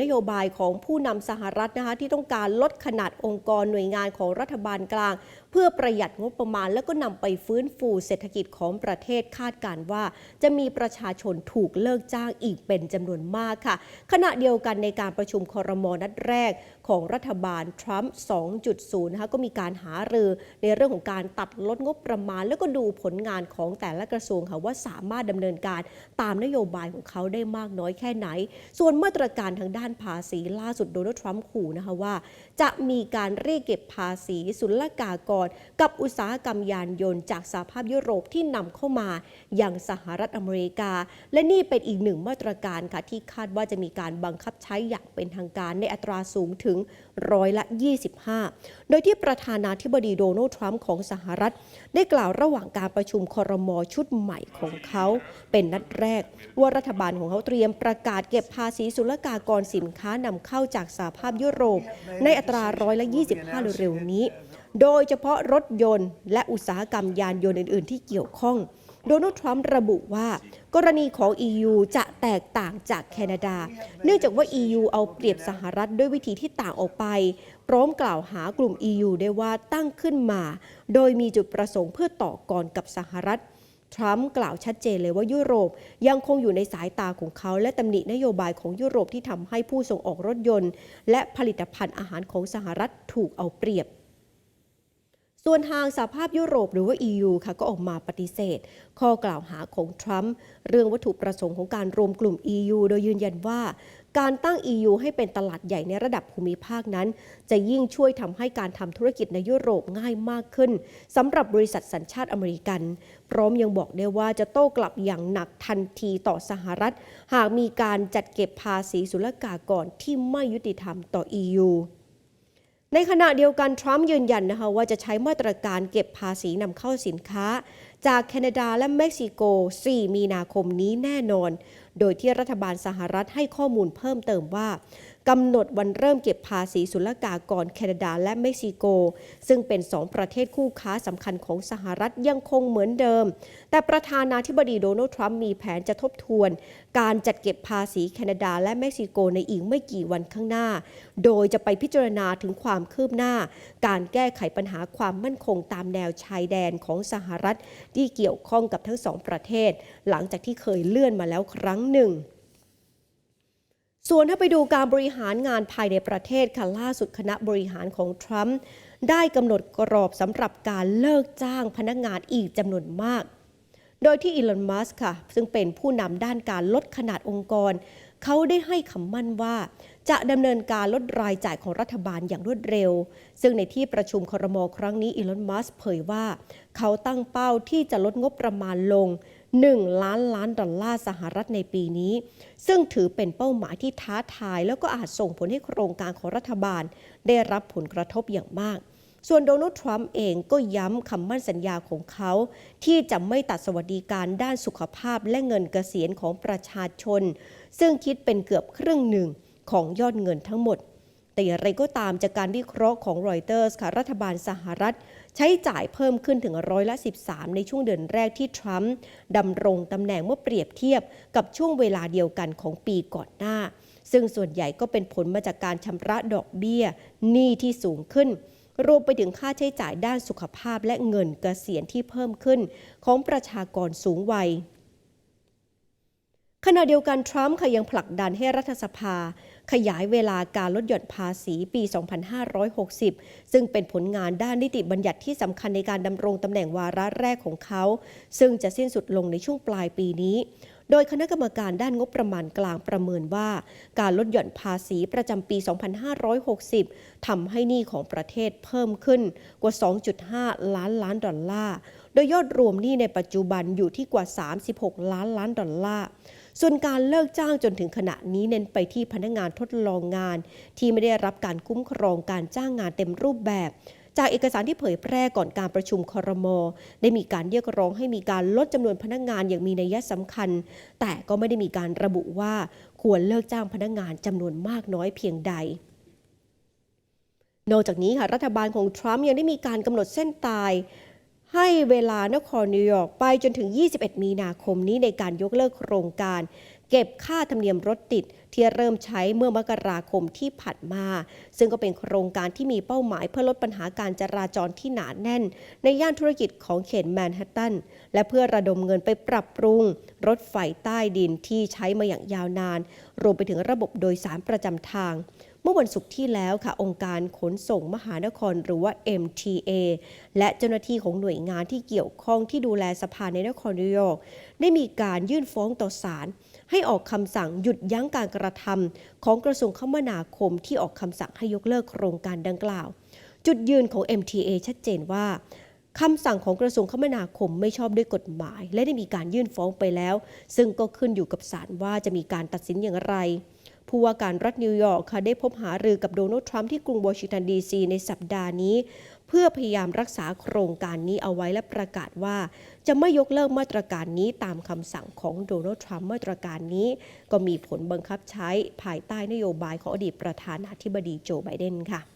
นโยบายของผู้นำสหรัฐนะคะที่ต้องการลดขนาดองค์กรหน่วยงานของรัฐบาลกลาง พื่อประหยัดงบประมาณ แล้วก็นำไปฟื้นฟูเศรษฐกิจของประเทศคาดการว่า จะมีประชาชนถูกเลิกจ้างอีกเป็นจำนวนมากค่ะ ขณะเดียวกันในการประชุมคอรมอนัดแรกของรัฐบาลทรัมป์ 2.0 นะคะก็มีการหารือในเรื่องของการตัดลดงบประมาณ แล้วก็ดูผลงานของแต่ละกระทรวงค่ะว่าสามารถดำเนินการตามนโยบายของเขาได้มากน้อยแค่ไหน ส่วนมาตรการทางด้านภาษีล่าสุดโดนัลด์ทรัมป์ขู่นะคะว่า จะมีการเรียกเก็บภาษีศุลกากรร กับอุตสาหกรรมยานยนต์จากสหภาพยุโรปที่นำเข้ามาอย่างสหรัฐอเมริกา และนี่เป็นอีกหนึ่งมาตรการค่ะที่คาดว่าจะมีการบังคับใช้อย่างเป็นทางการในอัตราสูงถึงร้อยละ 25 โดยที่ประธานาธิบดีโดนัลด์ทรัมป์ของสหรัฐ ได้กล่าวระหว่างการประชุมคอรมอชุดใหม่ของเขาเป็นนัดแรก ว่ารัฐบาลของเขาเตรียมประกาศเก็บภาษีศุลกากรสินค้านำเข้าจากสหภาพยุโรป ในอัตราร้อยละ 25 เร็วๆนี้ โดยเฉพาะรถยนต์ และอุตสาหกรรมยานยนต์อื่น ๆ ที่เกี่ยวข้อง โดนัลด์ทรัมป์ระบุว่า กรณีของ EU จะแตกต่างจากแคนาดา เนื่องจากว่า EU เอาเปรียบสหรัฐด้วยวิธีที่ต่างออกไป พร้อมกล่าวหากลุ่ม EU ได้ว่าตั้งขึ้นมา โดยมีจุดประสงค์เพื่อต่อกรกับสหรัฐทรัมป์กล่าวชัดเจนเลยว่ายุโรปยังคงอยู่ในสายตาของเขาและตำหนินโยบายของยุโรปที่ทำให้ผู้ส่งออกรถยนต์ และผลิตภัณฑ์อาหารของสหรัฐถูกเอาเปรียบ ส่วนทางสหภาพยุโรปหรือว่า EU ค่ะก็ออกมาปฏิเสธ ข้อกล่าวหาของทรัมป์เรื่องวัตถุประสงค์ของการรวมกลุ่ม EU โดยยืนยันว่า การตั้ง EU ให้เป็นตลาดใหญ่ในระดับภูมิภาคนั้น จะยิ่งช่วยทำให้การทำธุรกิจในยุโรปง่ายมากขึ้นสำหรับบริษัทสัญชาติอเมริกัน พร้อมยังบอกได้ว่าจะโต้กลับอย่างหนักทันทีต่อสหรัฐ หากมีการจัดเก็บภาษีศุลกากรที่ไม่ยุติธรรมต่อ EU ในขณะเดียวกันทรัมป์ยืนยันนะคะว่าจะใช้มาตรการเก็บภาษีนำเข้าสินค้า จากแคนาดาและเม็กซิโก 4 มีนาคมนี้แน่นอน โดยที่รัฐบาลสหรัฐให้ข้อมูลเพิ่มเติมว่า กำหนดวันเริ่มเก็บภาษีศุลกากรแคนาดาและเม็กซิโก ซึ่งเป็นสองประเทศคู่ค้าสำคัญของสหรัฐยังคงเหมือนเดิม แต่ประธานาธิบดีโดนัลด์ทรัมป์มีแผนจะทบทวน การจัดเก็บภาษีแคนาดาและเม็กซิโกในอีกไม่กี่วันข้างหน้า โดยจะไปพิจารณาถึงความคืบหน้า การแก้ไขปัญหาความมั่นคงตามแนวชายแดนของสหรัฐที่เกี่ยวข้องกับทั้งสองประเทศ หลังจากที่เคยเลื่อนมาแล้วครั้งหนึ่ง ส่วนถ้าไปดูการบริหารงานภายในประเทศค่ะล่าสุดคณะบริหารของทรัมป์ได้กำหนดกรอบสำหรับการเลิกจ้างพนักงานอีกจำนวนมาก โดยที่อีลอน มัสค่ะ ซึ่งเป็นผู้นำด้านการลดขนาดองค์กร เขาได้ให้คำมั่นว่า จะดำเนินการลดรายจ่ายของรัฐบาลอย่างรวดเร็ว ซึ่งในที่ประชุมครมครั้งนี้อีลอน มัสเผยว่า เขาตั้งเป้าที่จะลดงบประมาณลง 1 ล้านล้านดอลลาร์สหรัฐในปีนี้ ซึ่งถือเป็นเป้าหมายที่ท้าทาย แล้วก็อาจส่งผลให้โครงการของรัฐบาล ได้รับผลกระทบอย่างมากส่วนโดนัลด์ทรัมป์เองก็ย้ำคำมั่นสัญญาของเขา ที่จะไม่ตัดสวัสดิการด้านสุขภาพและเงินเกษียณของประชาชน ซึ่งคิดเป็นเกือบครึ่งหนึ่งของยอดเงินทั้งหมด แต่อย่างไรก็ตามจากการวิเคราะห์ของรอยเตอร์สค่ะรัฐบาลสหรัฐ ใช้จ่ายเพิ่มขึ้นถึงร้อยละ 13 ในช่วงเดือนแรกที่ทรัมป์ดำรงตำแหน่งเมื่อเปรียบเทียบกับช่วงเวลาเดียวกันของปีก่อนหน้า ซึ่งส่วนใหญ่ก็เป็นผลมาจากการชำระดอกเบี้ยหนี้ที่สูงขึ้นรวมไปถึงค่าใช้จ่ายด้านสุขภาพและเงินเกษียณที่เพิ่มขึ้น ของประชากรสูงวัย ขณะเดียวกันทรัมป์ค่ะยังผลักดันให้รัฐสภา ขยายเวลาการลดหย่อนภาษีปี 2560 ซึ่งเป็นผลงานด้านนิติบัญญัติที่สำคัญในการดำรงตำแหน่งวาระแรกของเขา ซึ่งจะสิ้นสุดลงในช่วงปลายปีนี้ โดยคณะกรรมการด้านงบประมาณกลางประเมินว่า การลดหย่อนภาษีประจำปี 2560 ทำให้หนี้ของประเทศเพิ่มขึ้นกว่า 2.5 ล้านล้านดอลลาร์ โดยยอดรวมหนี้ในปัจจุบันอยู่ที่กว่า 36 ล้านล้านดอลลาร์ ส่วนการเลิกจ้างจนถึงขณะนี้เน้นไปที่พนักงานทดลองงาน ที่ไม่ได้รับการคุ้มครองการจ้างงานเต็มรูปแบบ จากเอกสารที่เผยแพร่ก่อนการประชุมครมได้มีการเรียกร้องให้มีการลดจำนวนพนักงานอย่างมีนัยสำคัญ แต่ก็ไม่ได้มีการระบุว่าควรเลิกจ้างพนักงานจำนวนมากน้อยเพียงใดนอกจากนี้ค่ะรัฐบาลของทรัมป์ยังได้มีการกำหนดเส้นตาย ให้เวลานครนิวยอร์กไปจนถึง 21 มีนาคมนี้ในการยกเลิกโครงการ เก็บค่าธรรมเนียมรถติดที่เริ่มใช้เมื่อมกราคมที่ผ่านมา ซึ่งก็เป็นโครงการที่มีเป้าหมายเพื่อลดปัญหาการจราจรที่หนาแน่น ในย่านธุรกิจของเขตแมนฮัตตัน และเพื่อระดมเงินไปปรับปรุง รถไฟใต้ดินที่ใช้มาอย่างยาวนาน รวมไปถึงระบบโดยสารประจำทางเมื่อวันศุกร์ที่แล้วค่ะองค์การขนส่งมหานครหรือว่า MTA และเจ้าหน้าที่ของหน่วยงานที่เกี่ยวข้องที่ดูแลสะพานในนครนิวยอร์กได้มีการยื่นฟ้องต่อศาลให้ออกคำสั่งหยุดยั้งการกระทำของกระทรวงคมนาคมที่ออกคำสั่งให้ยกเลิกโครงการดังกล่าว จุดยืนของ MTA ชัดเจนว่าคำสั่งของกระทรวงคมนาคมไม่ชอบด้วยกฎหมาย และได้มีการยื่นฟ้องไปแล้ว ซึ่งก็ขึ้นอยู่กับศาลว่าจะมีการตัดสินอย่างไร ผู้ว่าการรัฐนิวยอร์กค่ะได้พบหารือกับโดนัลด์ทรัมป์ที่กรุงวอชิงตันดีซีในสัปดาห์นี้ เพื่อพยายามรักษาโครงการนี้เอาไว้และประกาศว่า จะไม่ยกเลิกมาตรการนี้ตามคำสั่งของโดนัลด์ทรัมป์มาตรการนี้ ก็มีผลบังคับใช้ภายใต้นโยบายของอดีตประธานาธิบดีโจไบเดนค่ะ